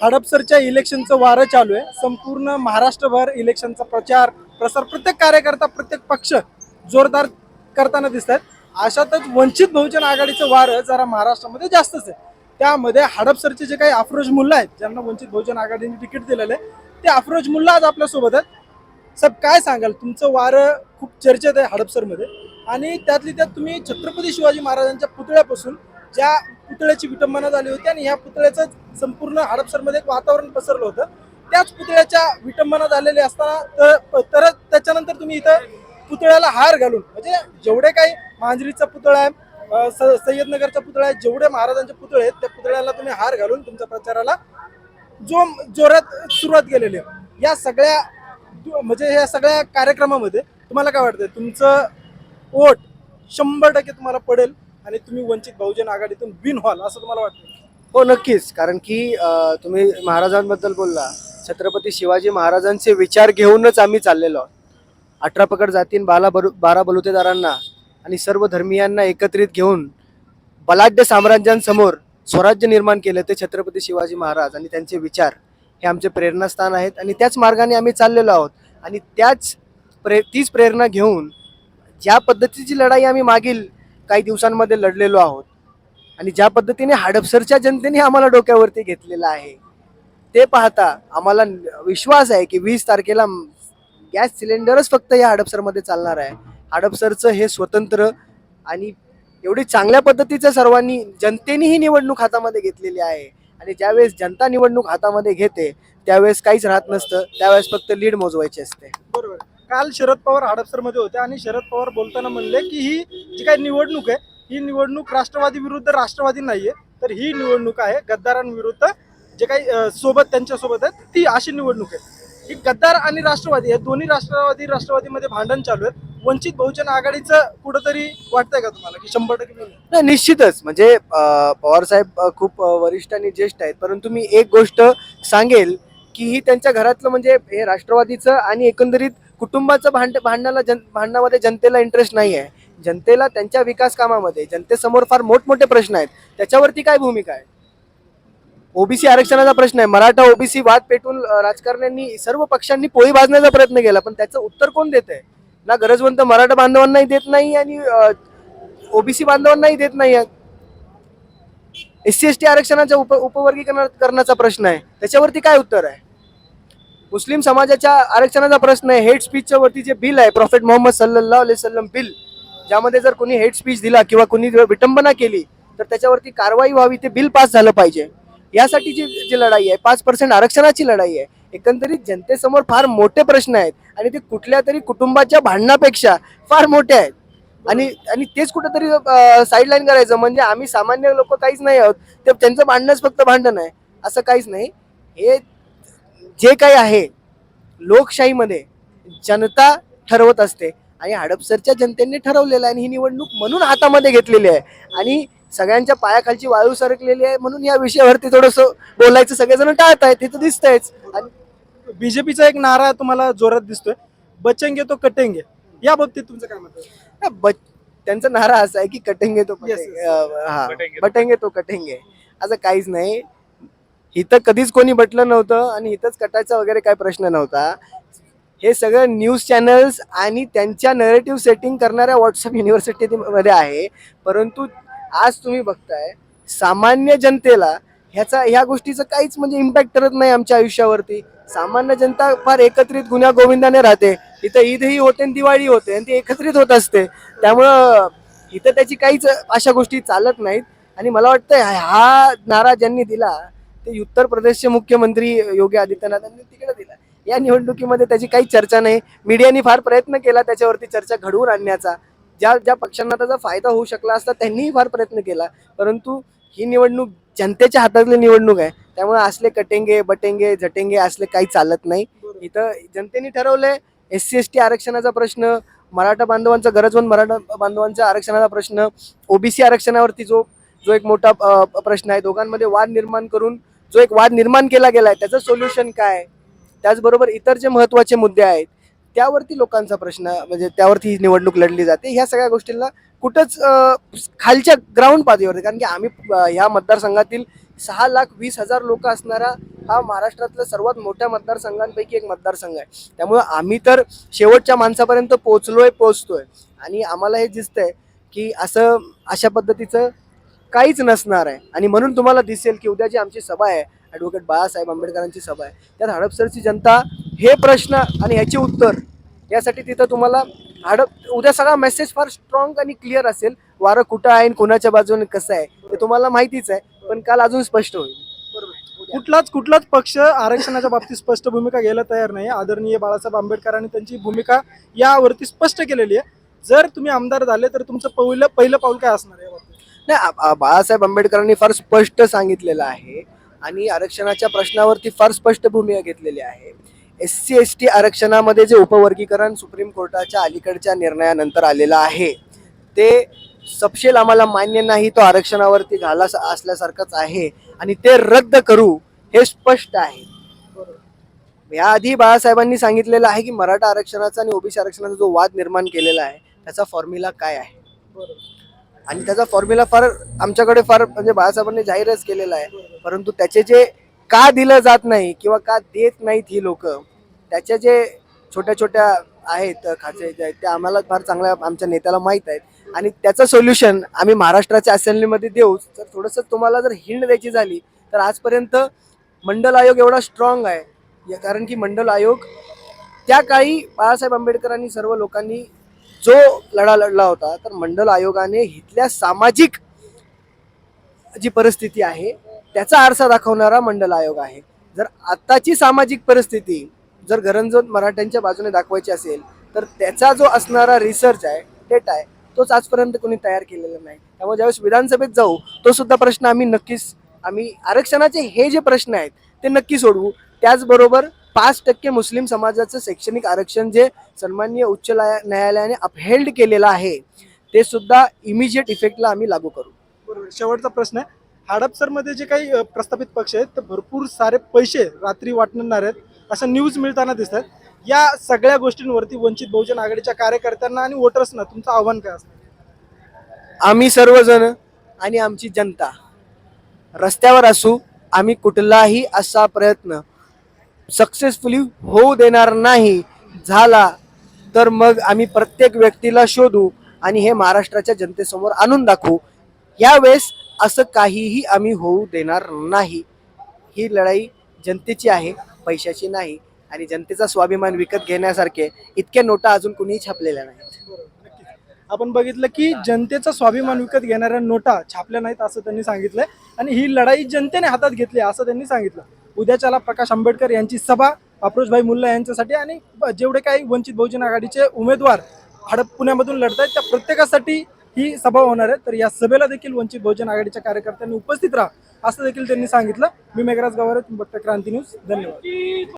हडपसरच्या इलेक्शनचं वारं चालू आहे. संपूर्ण महाराष्ट्रभर इलेक्शनचा प्रचार प्रसार प्रत्येक कार्यकर्ता प्रत्येक पक्ष जोरदार करताना दिसत आहेत अशातच वंचित बहुजन आघाडीचं वारं जरा महाराष्ट्रामध्ये जास्तच आहे. त्यामध्ये हडपसरचे जे काही अफरोज मुल्ला आहेत ज्यांना वंचित बहुजन आघाडीने तिकीट दिलेलं आहे ते अफरोज मुल्ला आज आपल्यासोबत आहेत. सब काय सांगाल? तुमचं वारं खूप चर्चेत आहे हडपसरमध्ये आणि त्यातली त्यात तुम्ही छत्रपती शिवाजी महाराजांच्या पुतळ्यापासून ज्या पुतळ्याची विटंबना झाली होती आणि ह्या पुतळ्याचं संपूर्ण हडपसरमध्ये एक वातावरण पसरलं होतं. त्याच पुतळ्याच्या विटंबना झालेली असताना तर त्याच्यानंतर तुम्ही इथं पुतळ्याला हार घालून म्हणजे जेवढे काही मांजरीचा पुतळा आहे स- सय्यदनगरचा पुतळा आहे जेवढे महाराजांचे पुतळे आहेत त्या पुतळ्याला तुम्ही हार घालून तुमच्या प्रचाराला जो जोरात सुरुवात केलेली आहे. या सगळ्या म्हणजे या सगळ्या कार्यक्रमामध्ये तुम्हाला काय वाटतं तुमचं वोट शंभर टक्के तुम्हाला पडेल. आणि तुम्ही वंचित बहुजन आघाडीतून बिन व्हाल असं तुम्हाला वाटतं हो नक्कीच. कारण की अं, तुम्ही महाराजांबद्दल बोलला. छत्रपती शिवाजी महाराजांचे विचार घेऊनच आम्ही चाललेलो आहोत. अठरा पकड जातीन बाला बरु बारा बलुतेदारांना आणि सर्व धर्मियांना एकत्रित घेऊन बलाढ्य साम्राज्यांसमोर स्वराज्य निर्माण केलं ते छत्रपती शिवाजी महाराज आणि त्यांचे विचार हे आमचे प्रेरणास्थान आहेत आणि त्याच मार्गाने आम्ही चाललेलो आहोत. आणि त्याच प्रे तीच प्रेरणा घेऊन ज्या पद्धतीची लढाई आम्ही मागील काही दिवसांमध्ये लढलेलो आहोत. आणि ज्या पद्धतीने हडपसरच्या जनतेने आम्हाला डोक्यावरती घेतलेलं आहे ते पाहता आम्हाला विश्वास आहे की वीस तारखेला गॅस सिलेंडरच फक्त या हडपसरमध्ये चालणार आहे. हडपसरचं हे स्वतंत्र आणि एवढी चांगल्या पद्धतीचं सर्वांनी जनतेने ही निवडणूक हातामध्ये घेतलेली आहे. आणि ज्यावेळेस जनता निवडणूक हातामध्ये घेते त्यावेळेस काहीच राहत नसतं त्यावेळेस फक्त लीड मोजवायची असते. बरोबर. काल शरद पवार हडपसरमध्ये होते आणि शरद पवार बोलताना म्हणले की ही जी काही निवडणूक आहे ही निवडणूक राष्ट्रवादी विरुद्ध राष्ट्रवादी नाहीये तर ही निवडणूक आहे गद्दारांविरुद्ध जे काही सोबत त्यांच्यासोबत आहेत ती अशी निवडणूक आहे. ही गद्दार आणि राष्ट्रवादी हे दोन्ही राष्ट्रवादी राष्ट्रवादीमध्ये भांडण चालू आहेत. वंचित बहुजन आघाडीचं कुठंतरी वाटतंय का तुम्हाला की शंभर टक्के नाही निश्चितच. म्हणजे पवार साहेब खूप वरिष्ठ आणि ज्येष्ठ आहेत. परंतु मी एक गोष्ट सांगेल की ही त्यांच्या घरातलं म्हणजे हे राष्ट्रवादीचं आणि एकंदरीत कुटुंबाचं भांड भांडणाला जन भांडणामध्ये जनतेला इंटरेस्ट नाही आहे. जनतेला त्यांच्या विकास कामामध्ये जनतेसमोर फार मोठमोठे प्रश्न आहेत. त्याच्यावरती काय भूमिका आहे? ओबीसी आरक्षणाचा प्रश्न आहे. मराठा ओबीसी वाद पेटून राजकारण्यांनी सर्व पक्षांनी पोळी भाजण्याचा प्रयत्न केला पण त्याचं उत्तर कोण देत आहे ना गरजवंत मराठा बांधवांनाही देत नाही आणि ओबीसी बांधवांनाही देत नाही एस सी एस टी आरक्षणाच्या उप उपवर्गीकरण करण्याचा प्रश्न आहे. त्याच्यावरती काय उत्तर आहे? मुस्लिम समाजाच्या आरक्षणाचा प्रश्न आहे. हेट स्पीचच्या वरती जे बिल आहे प्रॉफेट मोहम्मद सल्लल्लाहु अलैहि सल्लम बिल ज्यामध्ये जर कोणी हेट स्पीच दिला किंवा कोणी विटंबना केली तर त्याच्यावरती कारवाई व्हावी ते बिल पास झालं पाहिजे. यासाठी जी जी लढाई आहे पाच पर्सेंट आरक्षणाची लढाई आहे. एकंदरीत जनतेसमोर फार मोठे प्रश्न आहेत आणि ते कुठल्या तरी कुटुंबाच्या भांडणापेक्षा फार मोठे आहेत. आणि आणि तेच कुठंतरी साईडलाईन करायचं म्हणजे आम्ही सामान्य लोक काहीच नाही आहोत. ते त्यांचं भांडणंच फक्त भांडण आहे. असं काहीच नाही. हे जे काही आहे लोकशाहीमध्ये जनता ठरवत असते आणि हडपसरच्या जनतेने ठरवलेलं आहे आणि ही निवडणूक म्हणून हातामध्ये घेतलेली आहे. आणि सगळ्यांच्या पायाखालची वाळू सरकलेली आहे म्हणून या विषयावरती थोडंसं बोलायचं सगळेजण टाळत आहेत तिथं दिसतंयच. आणि बीजेपीचा एक नारा तुम्हाला जोरात दिसतोय. बचेंगे तो कटेंगे. या बाबतीत तुमचं काय मत आहे? हा, ब- त्यांचा नारा असा आहे की कटेंगे तो हा बटेंगे तो बटेंगे तो कटेंगे. असं काहीच नाही. इथं कधीच कोणी बटलं नव्हतं आणि इथंच कटायचा वगैरे काय प्रश्न नव्हता. हे सगळं न्यूज चॅनल्स आणि त्यांच्या नरेटिव्ह सेटिंग करणाऱ्या व्हॉट्सअप युनिव्हर्सिटीमध्ये आहे. परंतु आज तुम्ही बघताय सामान्य जनतेला ह्याचा ह्या गोष्टीचं काहीच म्हणजे इम्पॅक्ट करत नाही आमच्या आयुष्यावरती. सामान्य जनता फार एकत्रित गुन्ह्या गोविंदाने राहते. इथं ईदही होते आणि दिवाळी होते आणि ती एकत्रित होत असते. त्यामुळं इथं त्याची काहीच अशा गोष्टी चालत नाहीत. आणि मला वाटतं हा नारा ज्यांनी दिला ते उत्तर प्रदेशचे मुख्यमंत्री योगी आदित्यनाथ यांनी तिकडे दिला. या निवडणुकीमध्ये त्याची काही चर्चा नाही. मीडियानी फार प्रयत्न केला त्याच्यावरती चर्चा घडवून आणण्याचा. ज्या ज्या पक्षांना त्याचा फायदा होऊ शकला असता त्यांनीही फार प्रयत्न केला. परंतु ही निवडणूक जनतेच्या हातातली निवडणूक आहे. त्यामुळे असले कटेंगे बटेंगे झटेंगे असले काही चालत नाही. इथं जनतेने ठरवलंय एस सी एस टी आरक्षणाचा प्रश्न मराठा बांधवांचा गरजवंत मराठा बांधवांचा आरक्षणाचा प्रश्न ओबीसी आरक्षणावरती जो जो एक मोठा प्रश्न आहे. दोघांमध्ये वाद निर्माण करून जो एक वाद निर्माण केला गेला आहे त्याचं सोल्युशन काय? त्याचबरोबर इतर जे महत्त्वाचे मुद्दे आहेत त्यावरती लोकांचा प्रश्न म्हणजे त्यावरती ही निवडणूक लढली जाते. ह्या सगळ्या गोष्टींना कुठंच खालच्या ग्राउंड पातळीवरती कारण की आम्ही ह्या मतदारसंघातील सहा लाख वीस हजार लोक असणारा हा महाराष्ट्रातल्या सर्वात मोठ्या मतदारसंघांपैकी एक मतदारसंघ आहे. त्यामुळे आम्ही तर शेवटच्या माणसापर्यंत पोहोचलोय पोहोचतोय. आणि आम्हाला हे दिसतंय की असं अशा पद्धतीचं काहीच नसणार आहे. आणि म्हणून तुम्हाला दिसेल की उद्या जी आमची सभा आहे ॲडव्होकेट बाळासाहेब आंबेडकरांची सभा आहे त्यात हडपसरची जनता हे प्रश्न आणि ह्याचे उत्तर यासाठी तिथं तुम्हाला हडप उद्या सगळा मेसेज फार स्ट्रॉंग आणि क्लिअर असेल वारं कुठं आहे आणि कोणाच्या बाजूने कसं आहे ते तुम्हाला माहितीच आहे पण काल अजून स्पष्ट होईल. कुठलाच कुठलाच पक्ष आरक्षणाच्या बाबतीत स्पष्ट भूमिका घ्यायला तयार नाही. आदरणीय बाळासाहेब आंबेडकरांनी त्यांची भूमिका यावरती स्पष्ट केलेली आहे. जर तुम्ही आमदार झाले तर तुमचं पहिलं पहिलं पाऊल काय असणार आहे? नाही बाळासाहेब आंबेडकरांनी फार स्पष्ट सांगितलेलं आहे आणि आरक्षणाच्या प्रश्नावरती फार स्पष्ट भूमिका घेतलेली आहे. एस सी एस टी आरक्षणामध्ये जे उपवर्गीकरण सुप्रीम कोर्टाच्या अलीकडच्या निर्णयानंतर आलेलं आहे ते सपशेल आम्हाला मान्य नाही तो आरक्षणावरती घाला असल्यासारखंच आहे आणि ते रद्द करू हे स्पष्ट आहे. याआधी बाळासाहेबांनी सांगितलेलं आहे की मराठा आरक्षणाचा आणि ओबीसी आरक्षणाचा जो वाद निर्माण केलेला आहे त्याचा फॉर्म्युला काय आहे? आणि त्याचा फॉर्म्युला फार आमच्याकडे फार म्हणजे बाळासाहेबांनी जाहीरच केलेला आहे. परंतु त्याचे जे का दिलं जात नाही किंवा का देत नाहीत ही लोक त्याच्या जे छोट्या छोट्या आहेत खाचे जे आहेत त्या आम्हाला फार चांगल्या आमच्या नेत्याला माहीत आहेत. आणि त्याचं सोल्युशन आम्ही महाराष्ट्राच्या असेंब्लीमध्ये देऊच तर थोडंसं तुम्हाला जर हिंड द्यायची झाली तर आजपर्यंत मंडल आयोग एवढा स्ट्रॉंग आहे. कारण की मंडल आयोग त्या काळी बाळासाहेब आंबेडकरांनी सर्व लोकांनी जो लढा लढला होता तर मंडल आयोगाने इथल्या सामाजिक जी परिस्थिती आहे त्याचा आरसा दाखवणारा मंडल आयोग आहे. जर आताची सामाजिक परिस्थिती जर घरंजोत मराठ्यांच्या बाजूने दाखवायची असेल तर त्याचा जो असणारा रिसर्च आहे डेटा आहे तोच आजपर्यंत कोणी तयार केलेला नाही. त्यामुळे ज्यावेळेस विधानसभेत जाऊ तो सुद्धा प्रश्न आम्ही नक्कीच आम्ही आरक्षणाचे हे जे प्रश्न आहेत ते नक्की सोडवू. त्याचबरोबर पाच टक्के मुस्लिम समाजाचं शैक्षणिक आरक्षण जे सन्माननीय उच्च न्याया- न्यायालयाने अपहेल्ड केलेलं आहे. ते सुद्धा इमिजिएट इफेक्टला आम्ही लागू करू. बरोबर. शेवटचा प्रश्न आहे. हडपसरमध्ये जे काही प्रस्थापित पक्ष आहेत ते भरपूर सारे पैसे रात्री वाटणार आहेत असं न्यूज मिळताना दिसतात या सगळ्या गोष्टींवरती वंचित बहुजन आघाडीच्या कार्यकर्त्यांना आणि वोटर्सना तुमचं आव्हान काय असणार? आम्ही सर्वजण आणि आमची जनता रस्त्यावर असू आम्ही कुठलाही असा प्रयत्न सक्सेसफुली होऊ देणार नाही झाला तर मग आम्ही प्रत्येक व्यक्तीला शोधू आणि हे महाराष्ट्राच्या जनतेसमोर आणून दाखवू. यावेळेस असं काहीही आम्ही होऊ देणार नाही. ही लढाई जनतेची आहे पैशाची नाही आणि जनतेचा स्वाभिमान विकत घेण्यासारखे इतक्या नोटा अजून कुणीही छापलेल्या नाहीत. आपण बघितलं की जनतेचा स्वाभिमान विकत घेणाऱ्या नोटा छापल्या नाहीत असं त्यांनी सांगितलंय. आणि ही लढाई जनतेने हातात घेतली असं त्यांनी सांगितलं. उद्याच्याला प्रकाश आंबेडकर यांची सभा अप्रोजभाई मुल्ला यांच्यासाठी आणि जेवढे काही वंचित बहुजन आघाडीचे उमेदवार हडप पुण्यामधून लढत आहेत त्या प्रत्येकासाठी ही सभा होणार आहे. तर या सभेला देखील वंचित बहुजन आघाडीच्या कार्यकर्त्यांनी उपस्थित राहा असं देखील त्यांनी सांगितलं. मी मेघराज गावारे तुम्ही बघता क्रांती न्यूज धन्यवाद.